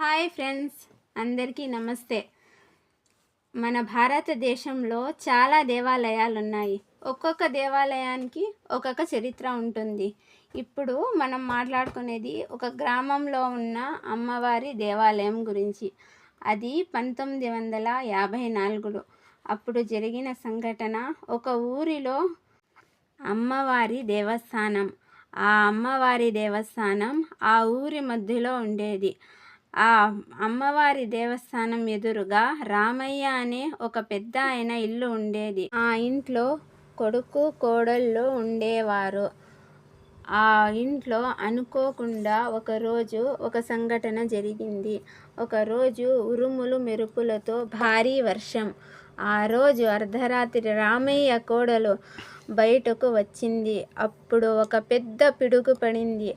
Hi friends అందరికీ నమస్తే. మన భారతదేశంలో చాలా దేవాలయాలు ఉన్నాయి ఒక్కొక్క దేవాలయానికి ఒక్కొక్క చరిత్ర ఉంటుంది. ఇప్పుడు మనం మాట్లాడుకునేది ఒక గ్రామంలో ఉన్న అమ్మవారి దేవాలయం గురించి. అది పంతొమ్మిది వందల యాభై నాలుగులో అప్పుడు జరిగిన సంఘటన. ఒక ఊరిలో అమ్మవారి దేవస్థానం. ఆ అమ్మవారి దేవస్థానం ఆ ఊరి మధ్యలో ఉండేది. ఆ అమ్మవారి దేవస్థానం ఎదురుగా రామయ్య అనే ఒక పెద్ద ఆయన ఇల్లు ఉండేది. ఆ ఇంట్లో కొడుకు కోడళ్ళు ఉండేవారు. ఆ ఇంట్లో అనుకోకుండా ఒకరోజు ఒక సంఘటన జరిగింది. ఒకరోజు ఉరుములు మెరుపులతో భారీ వర్షం. ఆ రోజు అర్ధరాత్రి రామయ్య కోడలు బయటకు వచ్చింది. అప్పుడు ఒక పెద్ద పిడుగు పడింది.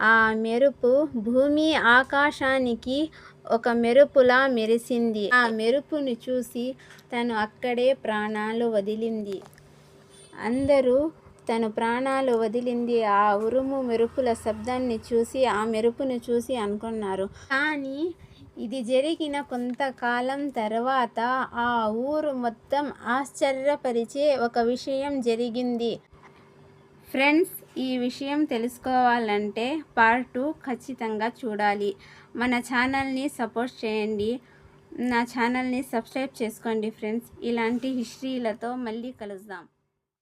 ఆ మెరుపు భూమి ఆకాశానికి ఒక మెరుపులా మెరిసింది. ఆ మెరుపును చూసి తను అక్కడే ప్రాణాలు వదిలింది. అందరూ తను ప్రాణాలు వదిలింది. ఆ ఉరుము మెరుపుల శబ్దాన్ని చూసి ఆ మెరుపును చూసి అనుకున్నారు. కానీ ఇది జరిగిన కొంతకాలం తర్వాత ఆ ఊరు మొత్తం ఆశ్చర్యపరిచే ఒక విషయం జరిగింది. ఫ్రెండ్స్ ఈ విషయం తెలుసుకోవాలంటే పార్ట్ టూ ఖచ్చితంగా చూడాలి. మన ఛానల్ని సపోర్ట్ చేయండి. నా ఛానల్ని సబ్స్క్రైబ్ చేసుకోండి ఫ్రెండ్స్. ఇలాంటి హిస్టరీలతో మళ్ళీ కలుద్దాం.